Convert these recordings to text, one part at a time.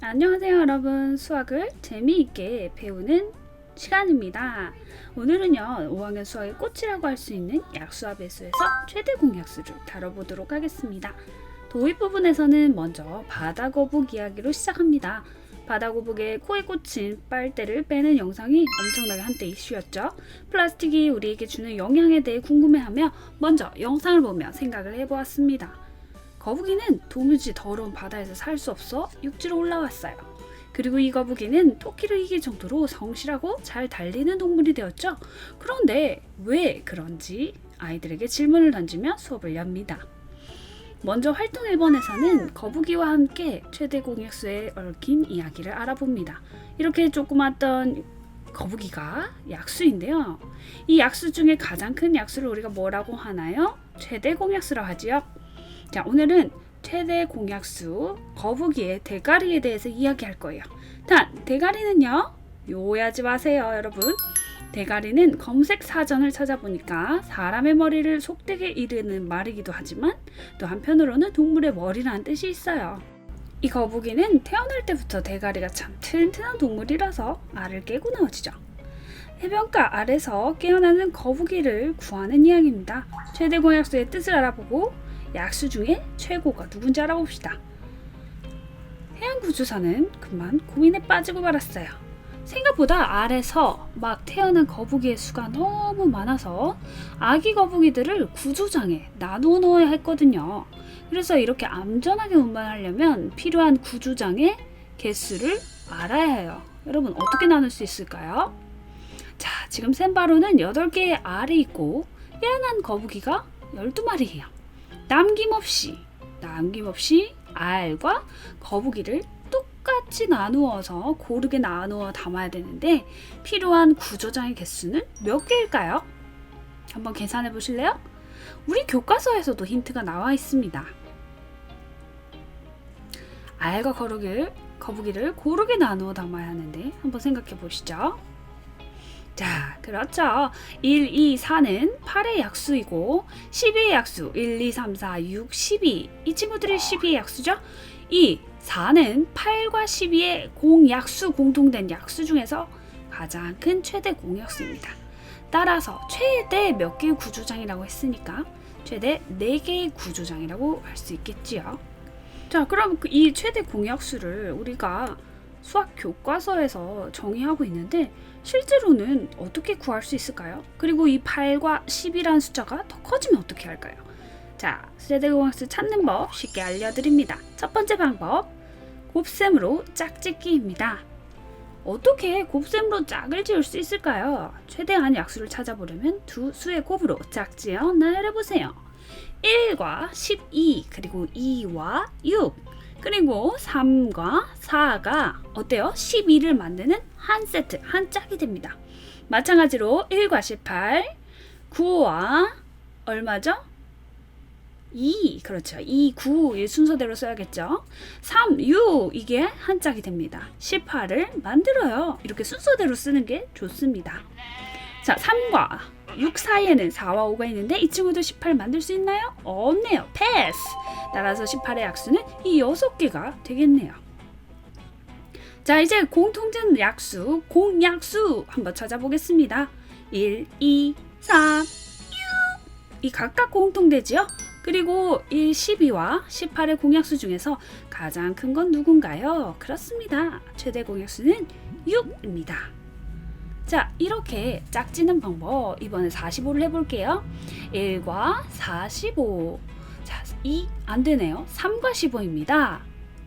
안녕하세요 여러분. 수학을 재미있게 배우는 시간입니다. 오늘은요 5학년 수학의 꽃이라고 할 수 있는 약수와 배수에서 최대 공약수를 다뤄보도록 하겠습니다. 도입 부분에서는 먼저 바다 거북 이야기로 시작합니다. 바다 거북의 코에 꽂힌 빨대를 빼는 영상이 엄청나게 한때 이슈였죠. 플라스틱이 우리에게 주는 영향에 대해 궁금해하며 먼저 영상을 보며 생각을 해보았습니다 거북이는 도무지 더러운 바다에서 살 수 없어 육지로 올라왔어요. 그리고 이 거북이는 토끼를 이길 정도로 성실하고 잘 달리는 동물이 되었죠. 그런데 왜 그런지 아이들에게 질문을 던지며 수업을 엽니다. 먼저 활동 1번에서는 거북이와 함께 최대 공약수에 얽힌 이야기를 알아봅니다. 이렇게 조그맣던 거북이가 약수인데요. 이 약수 중에 가장 큰 약수를 우리가 뭐라고 하나요? 최대 공약수라고 하지요. 자, 오늘은 최대 공약수 거북이의 대가리에 대해서 이야기할 거예요. 단, 대가리는요. 오해하지 마세요, 여러분. 대가리는 검색 사전을 찾아보니까 사람의 머리를 속되게 이르는 말이기도 하지만 또 한편으로는 동물의 머리라는 뜻이 있어요. 이 거북이는 태어날 때부터 대가리가 참 튼튼한 동물이라서 알을 깨고 나오지죠. 해변가 아래서 깨어나는 거북이를 구하는 이야기입니다. 최대 공약수의 뜻을 알아보고 약수 중에 최고가 누군지 알아봅시다. 해양구조사는 그만 고민에 빠지고 말았어요. 생각보다 아래서 막 태어난 거북이의 수가 너무 많아서 아기 거북이들을 구조장에 나누어 넣어야 했거든요. 그래서 이렇게 안전하게 운반하려면 필요한 구조장의 개수를 알아야 해요. 여러분 어떻게 나눌 수 있을까요? 자, 지금 센바로는 8개의 알이 있고 깨어난 거북이가 12마리예요. 남김없이 남김없이 알과 거북이를 똑같이 나누어서 고르게 나누어 담아야 되는데 필요한 구조장의 개수는 몇 개일까요? 한번 계산해 보실래요? 우리 교과서에서도 힌트가 나와 있습니다. 알과 거북이를, 거북이를 고르게 나누어 담아야 하는데 한번 생각해 보시죠. 자, 그렇죠. 1, 2, 4는 8의 약수이고 12의 약수 1, 2, 3, 4, 6, 12. 이 친구들이 12의 약수죠. 2, 4는 8과 12의 공약수 공통된 약수 중에서 가장 큰 최대 공약수입니다. 따라서 최대 몇 개의 구조장이라고 했으니까 최대 4개의 구조장이라고 할 수 있겠지요. 자, 그럼 이 최대 공약수를 우리가 수학 교과서에서 정의하고 있는데 실제로는 어떻게 구할 수 있을까요? 그리고 이 8과 10이라는 숫자가 더 커지면 어떻게 할까요? 자, 세대공학수 찾는 법 쉽게 알려드립니다. 첫 번째 방법, 곱셈으로 짝짓기입니다. 어떻게 곱셈으로 짝을 지을 수 있을까요? 최대한 약수를 찾아보려면 두 수의 곱으로 짝지어 나열해보세요. 1과 12, 그리고 2와 6, 그리고 3과 4가 어때요? 12를 만드는 한 세트, 한 짝이 됩니다. 마찬가지로 1과 18, 9와 얼마죠? 2, 그렇죠. 2, 9, 이 순서대로 써야겠죠. 3, 6, 이게 한 짝이 됩니다. 18을 만들어요. 이렇게 순서대로 쓰는 게 좋습니다. 자, 3과 6 사이에는 4와 5가 있는데 이 친구도 18 만들 수 있나요? 없네요. 패스! 따라서 18의 약수는 이 6개가 되겠네요. 자, 이제 공통된 약수, 공약수 한번 찾아보겠습니다. 1, 2, 3, 6. 이 각각 공통되지요? 그리고 1, 12와 18의 공약수 중에서 가장 큰 건 누군가요? 그렇습니다. 최대 공약수는 6입니다. 자, 이렇게 짝지는 방법 이번에 45를 해볼게요. 1과 45. 자, 2 안 되네요. 3과 15입니다.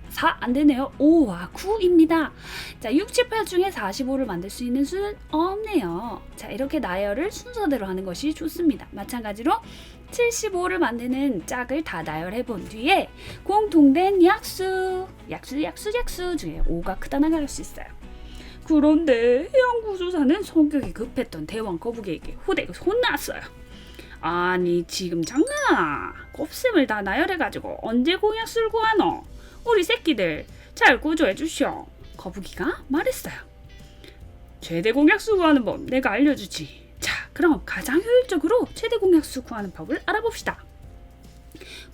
4 안 되네요. 5와 9입니다. 자, 6, 7, 8 중에 45를 만들 수 있는 수는 없네요. 자, 이렇게 나열을 순서대로 하는 것이 좋습니다. 마찬가지로 75를 만드는 짝을 다 나열해 본 뒤에 공통된 약수, 약수, 약수, 약수 중에 5가 크다 나갈 수 있어요. 그런데 해양구조사는 성격이 급했던 대왕 거북이에게 후대가 혼났어요. 아니 지금 장난하나? 곱셈을 다 나열해가지고 언제 공약수를 구하노? 우리 새끼들 잘 구조해 주시오. 거북이가 말했어요. 최대 공약 수 구하는 법 내가 알려주지. 자, 그럼 가장 효율적으로 최대 공약 수 구하는 법을 알아봅시다.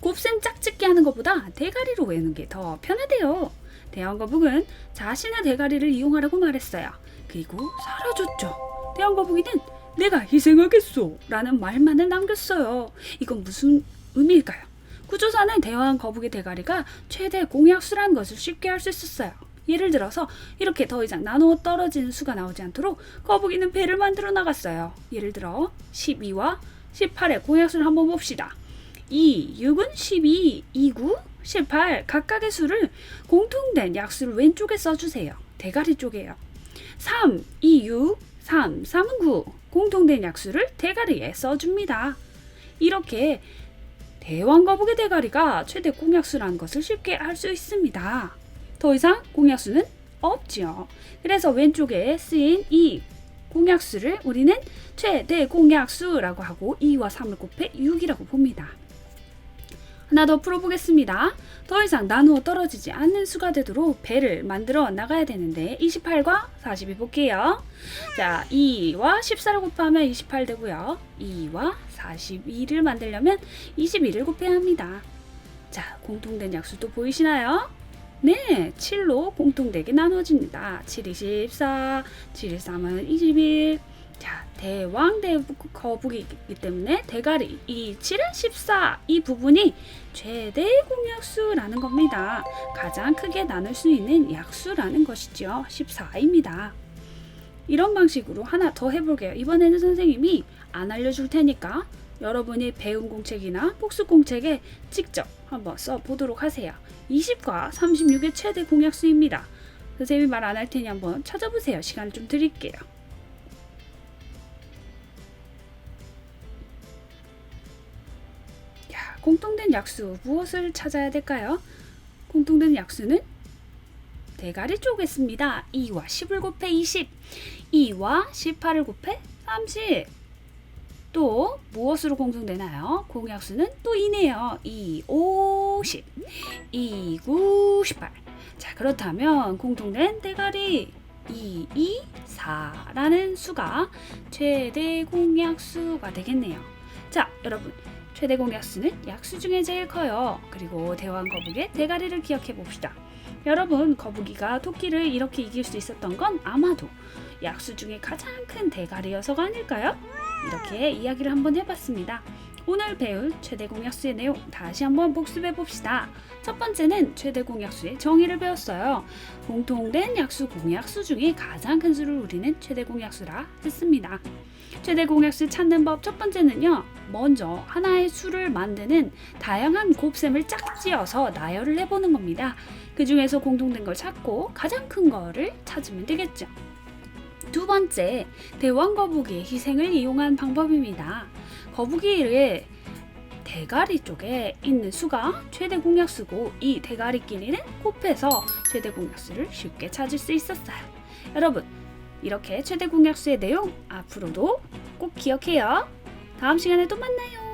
곱셈 짝짓기 하는 것보다 대가리로 외우는 게 더 편하대요. 대왕 거북은 자신의 대가리를 이용하라고 말했어요. 그리고 사라졌죠. 대왕 거북이는 내가 희생하겠소 라는 말만을 남겼어요. 이건 무슨 의미일까요? 구조사는 대왕 거북의 대가리가 최대 공약수라는 것을 쉽게 알 수 있었어요. 예를 들어서 이렇게 더 이상 나누어 떨어지는 수가 나오지 않도록 거북이는 배를 만들어 나갔어요. 예를 들어 12와 18의 공약수를 한번 봅시다. 2, 6은 12, 2, 9, 18 각각의 수를 공통된 약수를 왼쪽에 써주세요. 대가리 쪽에요. 3, 2, 6, 3, 3은 9 공통된 약수를 대가리에 써줍니다. 이렇게 대왕거북의 대가리가 최대 공약수라는 것을 쉽게 알 수 있습니다. 더 이상 공약수는 없지요. 그래서 왼쪽에 쓰인 이 공약수를 우리는 최대 공약수라고 하고 2와 3을 곱해 6이라고 봅니다. 하나 더 풀어보겠습니다. 더 이상 나누어 떨어지지 않는 수가 되도록 배를 만들어 나가야 되는데 28과 42 볼게요. 자, 2와 14를 곱하면 28 되고요. 2와 42를 만들려면 21을 곱해야 합니다. 자, 공통된 약수도 보이시나요? 네, 7로 공통되게 나눠집니다. 7이 14, 7이 3은 21. 자, 대왕 대거북이기 때문에 대가리 이 7은 14 이 부분이 최대 공약수라는 겁니다. 가장 크게 나눌 수 있는 약수라는 것이죠. 14입니다. 이런 방식으로 하나 더 해볼게요. 이번에는 선생님이 안 알려줄 테니까 여러분이 배운 공책이나 복습 공책에 직접 한번 써보도록 하세요. 20과 36의 최대 공약수입니다. 선생님이 말 안 할 테니 한번 찾아보세요. 시간 좀 드릴게요. 공통된 약수 무엇을 찾아야 될까요? 공통된 약수는 대가리 쪽에 씁니다. 2와 10을 곱해 20, 2와 18을 곱해 30. 또 무엇으로 공통되나요? 공약수는 또 이네요. 2, 5, 10, 2, 9, 18. 자, 그렇다면 공통된 대가리 2, 2, 4라는 수가 최대 공약수가 되겠네요. 자, 여러분. 최대 공약수는 약수 중에 제일 커요. 그리고 대왕 거북의 대가리를 기억해 봅시다. 여러분, 거북이가 토끼를 이렇게 이길 수 있었던 건 아마도 약수 중에 가장 큰 대가리여서가 아닐까요? 이렇게 이야기를 한번 해봤습니다. 오늘 배울 최대 공약수의 내용 다시 한번 복습해 봅시다. 첫 번째는 최대 공약수의 정의를 배웠어요. 공통된 약수 공약수 중에 가장 큰 수를 우리는 최대 공약수라 했습니다. 최대 공약수 찾는 법 첫 번째는요. 먼저 하나의 수를 만드는 다양한 곱셈을 짝지어서 나열을 해보는 겁니다. 그 중에서 공통된 걸 찾고 가장 큰 거를 찾으면 되겠죠. 두 번째, 대왕 거북이의 희생을 이용한 방법입니다. 거북이를 대가리 쪽에 있는 수가 최대 공약수고 이 대가리 끼리는 곱해서 최대 공약수를 쉽게 찾을 수 있었어요. 여러분, 이렇게 최대 공약수의 내용 앞으로도 꼭 기억해요. 다음 시간에 또 만나요.